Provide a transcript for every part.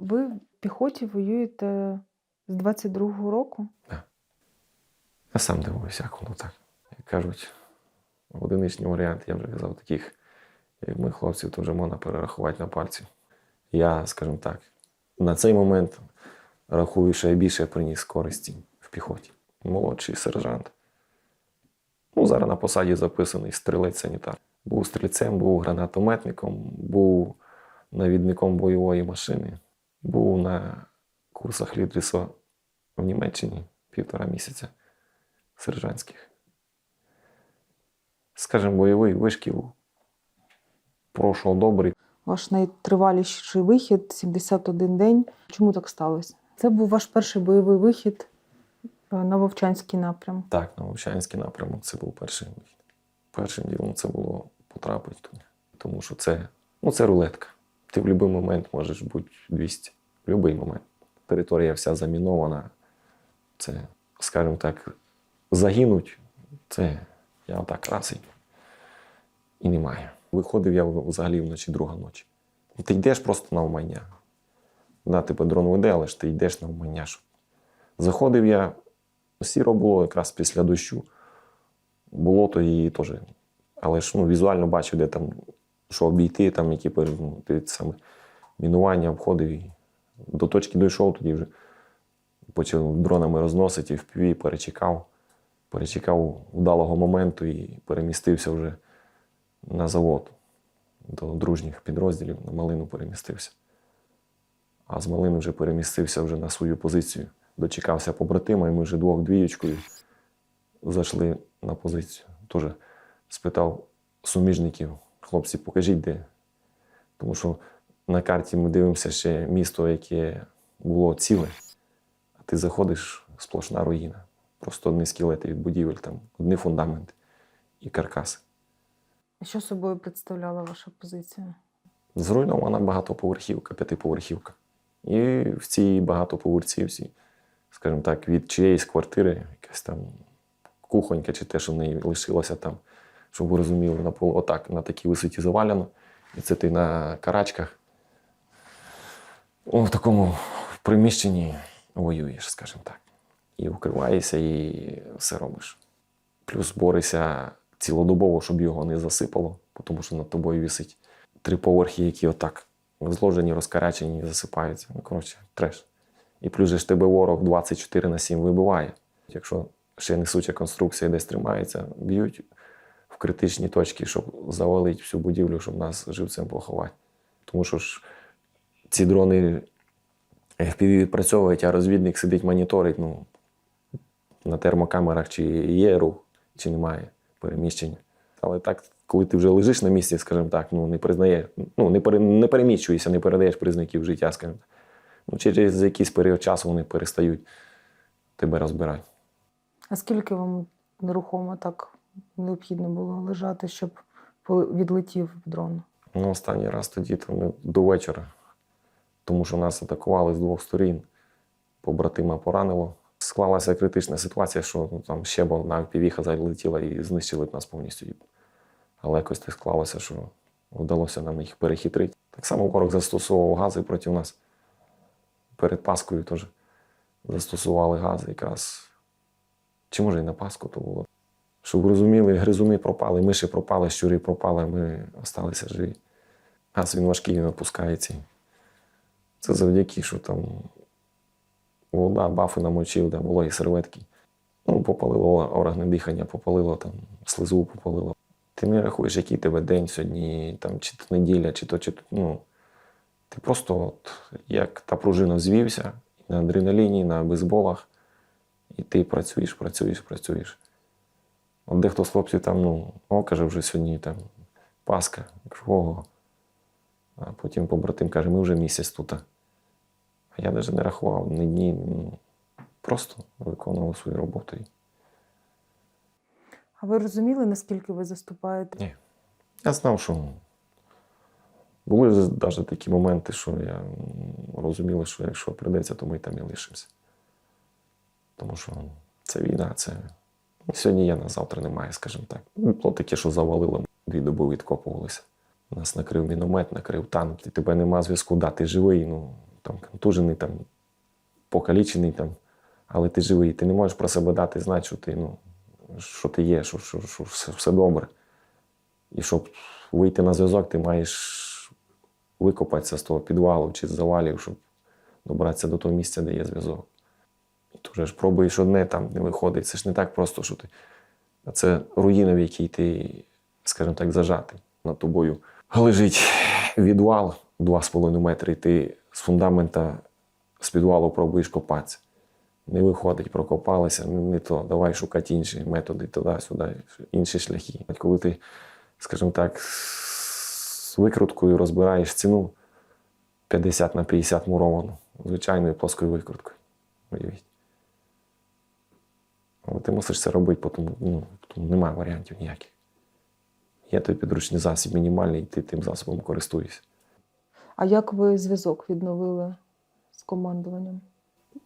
Ви в піхоті воюєте з 22-го року? Так. Я сам дивуюся, як так. Як кажуть, одиничний варіант, я вже казав, таких, як ми, хлопців, то вже можна перерахувати на пальці. Я, скажімо так, на цей момент рахую, що я більше приніс користі в піхоті. Молодший сержант. Ну, зараз на посаді записаний стрілець-санітар. Був стрільцем, був гранатометником, був навідником бойової машини, був на курсах лідрісу в Німеччині півтора місяця сержантських. Скажімо, бойовий вишкіл пройшов добрий. Ваш найтриваліший вихід 71 день. Чому так сталося? Це був ваш перший бойовий вихід е, на Вовчанський напрям. Так, на Вовчанський напрямок це був перший вихід. Першим ділом це було потрапити туди. Тому що це, ну, це рулетка. Ти в будь-який момент можеш бути 200. В будь-який момент. Територія вся замінована. Це, скажімо так, загинуть. Це я отак раз і, немає. Виходив я взагалі вночі друга ночі. І ти йдеш просто на вмання. Да, тебе дрон веде, але ж ти йдеш на вмання. Щоб... Заходив я, сіро було якраз після дощу. Було то і теж. Але ж ну, візуально бачив, де там, що обійти, там, які ну, ти саме мінування обходив. І до точки дійшов, тоді вже почав дронами розносити, в піві перечекав. Перечекав вдалого моменту і перемістився вже на завод до дружніх підрозділів, на малину перемістився. А з малини вже перемістився вже на свою позицію. Дочекався побратима, і ми вже двох двієчкою зайшли на позицію. Теж спитав суміжників, хлопці, покажіть де. Тому що на карті ми дивимося ще місто, яке було ціле, а ти заходиш сплошна руїна. Просто одні скелети від будівель, там, одні фундаменти і каркаси. А Що собою представляла ваша позиція? Зруйнована багатоповерхівка, п'ятиповерхівка. І в цій багатоповерхівці, скажімо так, від чиєїсь квартири, якась там кухонька чи те, що в неї лишилося там, щоб ви розуміли, на полу, отак, на такій висоті завалено. І це ти на карачках. У такому приміщенні воюєш, скажімо так. І вкриваєшся, і все робиш. Плюс борешся цілодобово, щоб його не засипало, тому що над тобою висить три поверхи, які отак зложені, розкарачені, засипаються. Ну, коротше, треш. І плюс же ж тебе ворог 24 на 7 вибиває. Якщо ще несуча конструкція десь тримається, б'ють в критичні точки, щоб завалити всю будівлю, щоб нас живцем поховати. Тому що ж ці дрони FPV відпрацьовують, а розвідник сидить моніторить, ну, на термокамерах, чи є рух, чи немає переміщення. Але так, коли ти вже лежиш на місці, скажімо так, ну не признаєш, ну не, пере, не переміщуєшся, не передаєш признаків життя, скажімо так. Ну, через якийсь період часу вони перестають тебе розбирати. А скільки вам нерухомо так необхідно було лежати, щоб відлетів дрон? Ну, останній раз тоді там, ми до вечора, тому що нас атакували з двох сторін, побратима поранило. Склалася критична ситуація, що ну, там ще одна півіха залетіла і знищили б нас повністю. Але якось так склалося, що вдалося нам їх перехитрити. Так само ворог застосовував гази проти нас. Перед Паскою теж застосували гази якраз. Чи може і на Пасху то було. Щоб розуміли, гризуни пропали, миші пропали, щури пропали, ми залишилися живі. Газ він важкий, він опускається. Це завдяки, що там вода, бафи намочив, там вологі серветки. Ну, попалило органи дихання, попалило там, слизу попалило. Ти не рахуєш, який тебе день сьогодні, там, чи то неділя, чи то, чи то. Ну, ти просто, от, як та пружина звівся на адреналіні, на бейсболах, і ти працюєш, працюєш, працюєш. Дехто з хлопців там, ну, о, каже, вже сьогодні там Пасха, Я ого. А потім побратим каже, ми вже місяць тут. А я навіть не рахував ні дні, ну, просто виконував свою роботу. А ви розуміли, наскільки ви заступаєте? Ні. Я знав, що були навіть такі моменти, що я м, розумів, що якщо прийдеться, то ми там і лишимося. Тому що це війна, це сьогодні є, на завтра немає, скажімо так. Ну, Було таке, що завалило, дві доби відкопувалися. Нас накрив міномет, накрив танк, і тебе нема зв'язку, да, ти живий, ну там контужений, там, покалічений, там, але ти живий. Ти не можеш про себе дати знати, що ти, ну, що ти є, що, що, що все, все добре. І щоб вийти на зв'язок, ти маєш викопатися з того підвалу чи з завалів, щоб добратися до того місця, де є зв'язок. Ти вже ж пробуєш одне, там не виходить. Це ж не так просто, що ти. Це руїна, в якій ти, скажімо так, зажатий над тобою. Лежить відвал 2,5 метри, і ти з фундамента з підвалу пробуєш копатися. Не виходить, прокопалися, не то. Давай шукати інші методи, туди-сюди, інші шляхи. Коли ти, скажімо так, з викруткою розбираєш ціну 50 на 50 муровану, звичайною плоскою викруткою. Уявіть. Але ти мусиш це робити, тому, ну, немає варіантів ніяких. Є той підручний засіб мінімальний, і ти тим засобом користуєшся. А як ви зв'язок відновили з командуванням?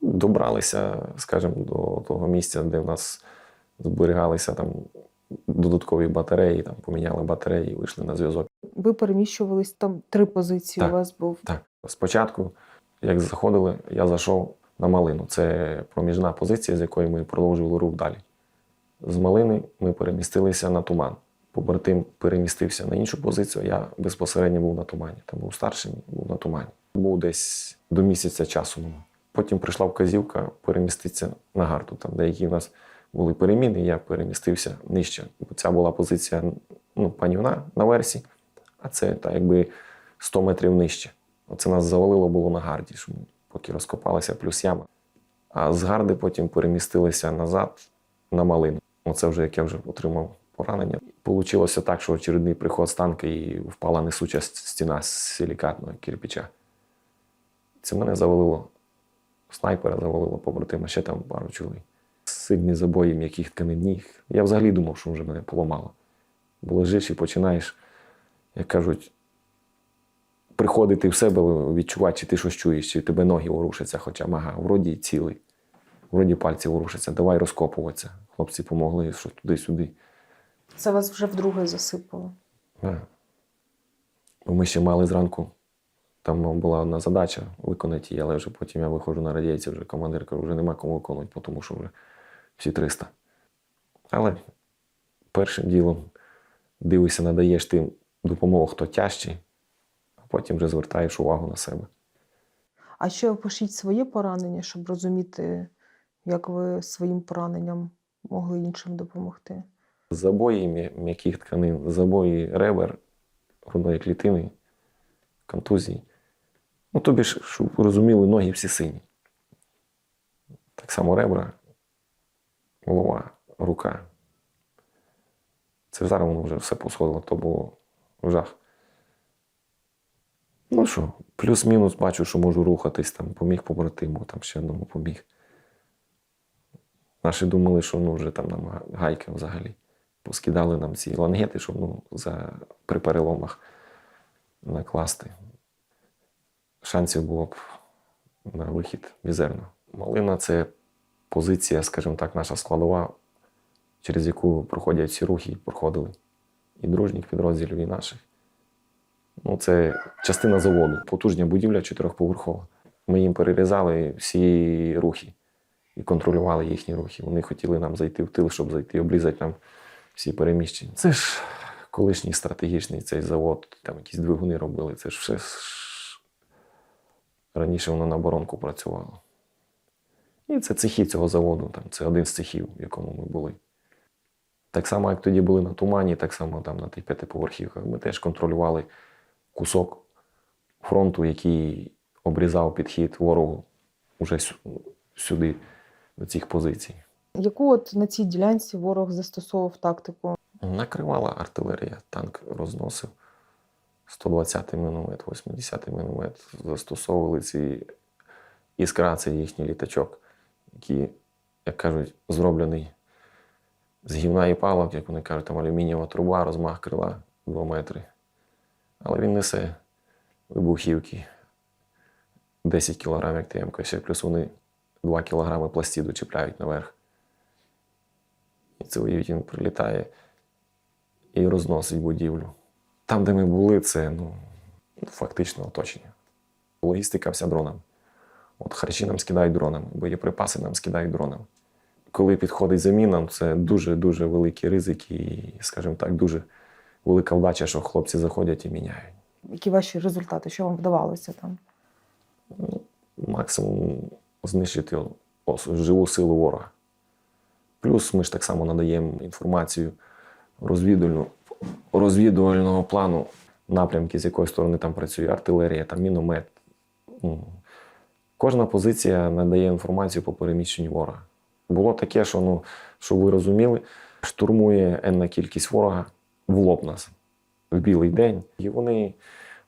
Добралися, скажімо, до того місця, де в нас зберігалися там додаткові батареї, там поміняли батареї і вийшли на зв'язок. Ви переміщувались там три позиції. Так. У вас був Так, спочатку, як заходили, я зайшов на малину. Це проміжна позиція, з якої ми продовжували рух далі. З малини ми перемістилися на туман. Побратим перемістився на іншу позицію, я безпосередньо був на тумані. Там був старший, був на тумані. Був десь до місяця часу. Потім прийшла вказівка переміститися на гарту. Там деякі в нас були переміни, я перемістився нижче. Бо Ця була позиція ну, панівна на версі, а це так, якби 100 метрів нижче. Оце нас завалило було на гарді, поки розкопалися, плюс яма. А з гарди потім перемістилися назад на малину. Оце вже як я вже отримав поранення. Получилося так, що очередний приход з танка і впала несуча стіна з силікатного кирпича. Це мене завалило. Снайпера завалило побратима, ще там пару чоловік. Сильні забої м'яких тканин. Я взагалі думав, що вже мене поламало. Бо лежиш і починаєш, як кажуть, приходити в себе, відчувати, чи ти щось чуєш, чи тебе ноги ворушаться, хоча мага, вроді цілий, вроді пальці ворушаться, давай розкопуватися. Хлопці допомогли, що туди-сюди. це вас вже вдруге засипало. Да. Бо Ми ще мали зранку. Там була одна задача виконати її, але вже потім я виходжу на радіацію, вже командир каже, вже нема кому виконувати, тому що вже всі 300. Але першим ділом дивишся, надаєш тим допомогу, хто тяжчий, потім вже звертаєш увагу на себе. А ще опишіть своє поранення, щоб розуміти, як ви своїм пораненням могли іншим допомогти. Забої м'яких тканин, забої ребер, грудної клітини, контузії. Ну, тобі ж, щоб розуміли, ноги всі сині. Так само ребра, голова, рука. Це зараз воно вже все посходило, то було жах. Ну що, плюс-мінус бачу, що можу рухатись, там, поміг побратиму, там ще одному поміг. Наші думали, що ну, вже там нам гайки взагалі. Поскидали нам ці лангети, щоб ну, за, при переломах накласти. Шансів було б на вихід мізерно. Малина це позиція, скажімо так, наша складова, через яку проходять всі рухи, проходили і дружніх підрозділів, і наших. Ну, це частина заводу, потужня будівля чотирьохповерхова. Ми їм перерізали всі рухи і контролювали їхні рухи. Вони хотіли нам зайти в тил, щоб зайти, обрізати нам всі переміщення. Це ж колишній стратегічний цей завод, там якісь двигуни робили. Це ж все раніше воно на оборонку працювало. І це цехи цього заводу, там, це один з цехів, в якому ми були. Так само, як тоді були на тумані, так само там на тих п'ятиповерхівках. Ми теж контролювали кусок фронту, який обрізав підхід ворогу уже сюди, до цих позицій. Яку от на цій ділянці ворог застосовував тактику? Накривала артилерія, танк розносив. 120 міномет, 80 міномет застосовували ці іскра, це їхній літачок, який, як кажуть, зроблений з гівна і палок, як вони кажуть, там алюмінієва труба, розмах крила 2 метри. Але він несе вибухівки 10 кг, як ще плюс вони 2 кг пластиду чіпляють наверх. І уявіть, він прилітає і розносить будівлю. Там, де ми були, це ну, фактично оточення. Логістика вся дронами. От харчі нам скидають дронами, боєприпаси нам скидають дронами. Коли підходить заміна, це дуже-дуже великий ризик і, скажімо так, дуже велика вдача, що хлопці заходять і міняють. Які ваші результати? Що вам вдавалося там? максимум знищити живу силу ворога. Плюс ми ж так само надаємо інформацію розвідувальну, розвідувального плану, напрямки, з якої сторони там працює артилерія, там міномет. Ну, Кожна позиція надає інформацію по переміщенню ворога. Було таке, що, ну, щоб ви розуміли, штурмує енна кількість ворога в лоб нас в білий день. І вони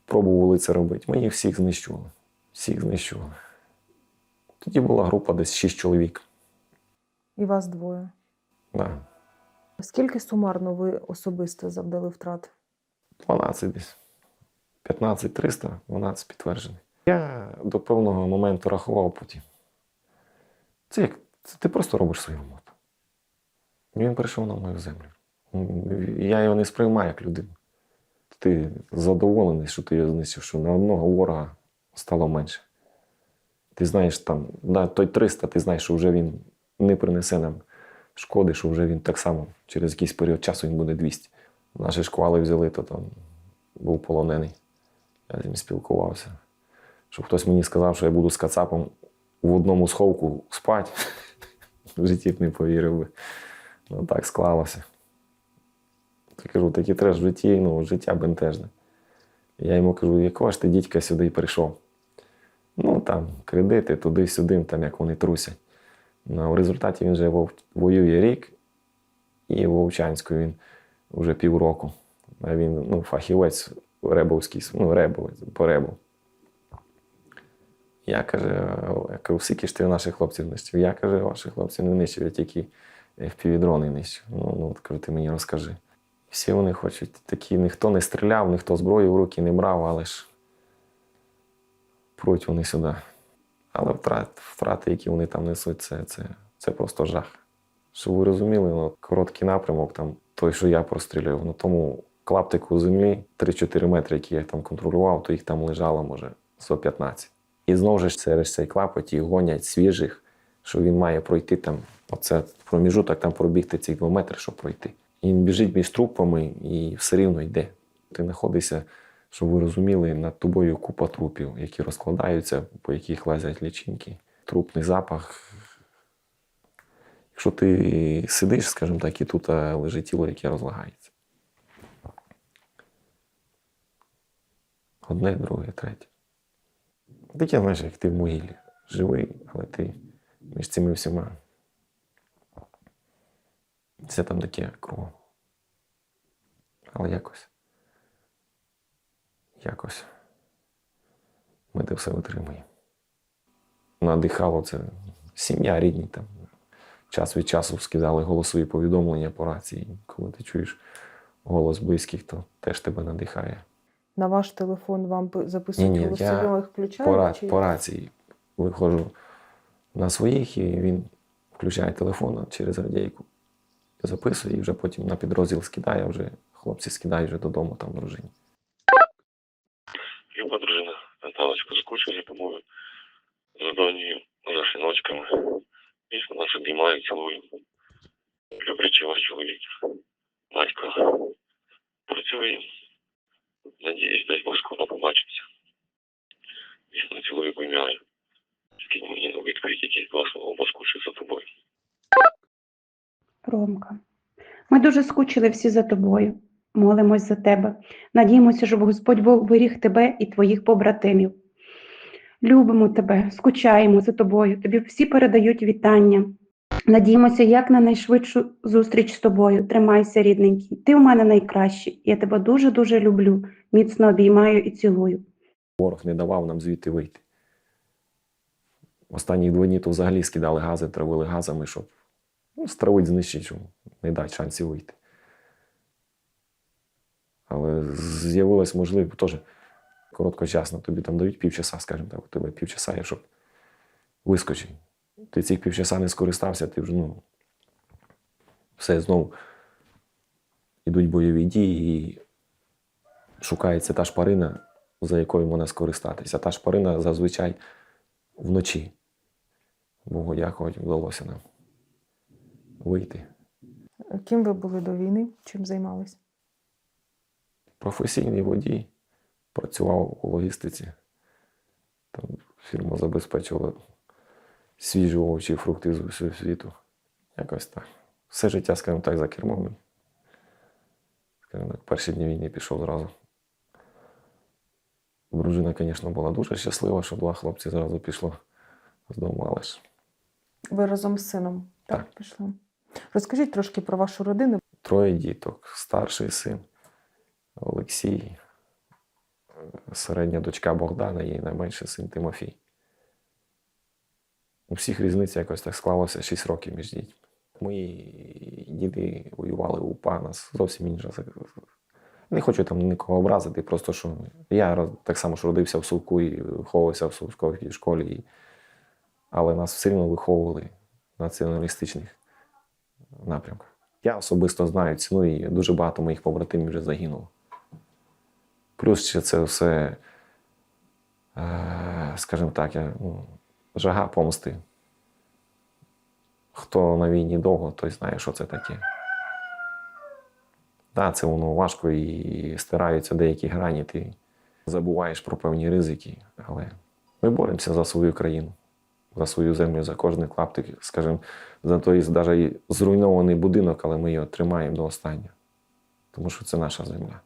пробували це робити. Ми їх всіх знищували. Всіх знищували. Тоді була група десь 6 чоловік. І вас двоє. Да. Скільки сумарно ви особисто завдали втрат? 12 десь. 15 300, 12 підтверджений. Я до певного моменту рахував потім. Це як це ти просто робиш свою роботу. Він прийшов на мою землю. Я його не сприймаю як людину. Ти задоволений, що ти його знищив, що на одного ворога стало менше. Ти знаєш, там, да, той 300, ти знаєш, що вже він не принесе нам шкоди, що вже він так само через якийсь період часу він буде 200. Наші шквали взяли, то там був полонений. Я з ним спілкувався. Щоб хтось мені сказав, що я буду з кацапом в одному сховку спати, в житті б не повірив би. Ну так склалося. Я кажу, такий треш в житті, ну, життя бентежне. Я йому кажу, якого ж ти дідька сюди прийшов? Ну там кредити туди-сюди, там як вони трусять. Ну, в результаті він вже воює рік, і в Вовчанську він вже півроку. А він ну, фахівець ребовський, ну, ребовець, по ребу. Я каже, я кажу, скільки ж ти наших хлопців нищив? Я каже, ваших хлопців не нищив, я тільки FPV-дрони нищив. Ну, ну, кажу, ти мені розкажи. Всі вони хочуть такі, ніхто не стріляв, ніхто зброю в руки не брав, але ж пруть вони сюди. Але втрат, втрати, які вони там несуть, це, це, це просто жах. Щоб ви розуміли, ну, короткий напрямок, там, той, що я прострілював, на тому клаптику землі 3-4 метри, які я там контролював, то їх там лежало, може, 115. І знову ж через цей клапоть їх гонять свіжих, що він має пройти там, оце проміжуток, там пробігти ці 2 метри, щоб пройти. І він біжить між трупами і все рівно йде. Ти знаходишся, щоб ви розуміли, над тобою купа трупів, які розкладаються, по яких лазять лічинки. Трупний запах. Якщо ти сидиш, скажімо так, і тут лежить тіло, яке розлагається. Одне, друге, третє. Таке, знаєш, як ти в могилі. Живий, але ти між цими всіма. Все там таке кругом. Але якось. Якось. Ми це все витримуємо. Надихало це сім'я, рідні там. Час від часу скидали голосові повідомлення по рації. Коли ти чуєш голос близьких, то теж тебе надихає. На ваш телефон вам записують Ні-ні, голосові, їх включаєте? По, ра- чи- по рації виходжу на своїх, і він включає телефон через радійку, записує, і вже потім на підрозділ скидає, вже хлопці скидають вже додому там дружині. Люба дружина, Наталочка, скучили, по-моему, за давними нашими ночками. Міцно нас обіймаю, цілую. Люблячи вас, чоловік. Батько. Працює. Надіюсь, дай Бог скоро побачимося. Міцно цілую, обіймаю. Скинь мені на відповідь якісь два слова, бо скучив за тобою. Ромка, ми дуже скучили всі за тобою. Молимось за тебе. Надіємося, щоб Господь Бог беріг тебе і твоїх побратимів. Любимо тебе, скучаємо за тобою. Тобі всі передають вітання. Надіємося, як на найшвидшу зустріч з тобою. Тримайся, рідненький. Ти у мене найкращий. Я тебе дуже-дуже люблю. Міцно обіймаю і цілую. Ворог не давав нам звідти вийти. Останні два дні то взагалі скидали гази, травили газами, щоб ну, стравить знищити, щоб не дати шансів вийти. Але з'явилась можливість теж короткочасно. Тобі там дають півчаса, скажімо так, у тебе півчаса є, щоб вискочити. Ти цих півчаса не скористався, ти вже ну, все знову йдуть бойові дії і шукається та шпарина, за якою можна скористатися. Та шпарина зазвичай вночі. Богу дякувати, вдалося нам вийти. Ким ви були до війни? Чим займались? Професійний водій, працював у логістиці. Там фірма забезпечувала свіжі овочі і фрукти з усього світу. Якось так. Все життя, скажімо так, за кермом. Скажімо так, перші дні війни пішов зразу. Дружина, звісно, була дуже щаслива, що два хлопці зразу пішло з дому, але ж Ви разом з сином так, Так. пішли. Розкажіть трошки про вашу родину. троє діток. Старший син Олексій, середня дочка Богдана і найменший син Тимофій. У всіх різниця якось так склалося 6 років між дітьми. Мої діди воювали у нас зовсім інша. Не хочу там нікого образити, просто що я так само ж родився в Сувку і виховувався в Сувській школі, але нас все одно виховували націоналістичних напрямках. Я особисто знаю ціну, і дуже багато моїх побратимів вже загинуло. Плюс ще це все, е, скажімо так, ну, жага помсти. Хто на війні довго, той знає, що це таке. Так, це воно важко і стираються деякі грані, ти забуваєш про певні ризики, але ми боремося за свою країну, за свою землю, за кожний клаптик, скажімо, за той навіть зруйнований будинок, але ми його тримаємо до останнього. Тому що це наша земля.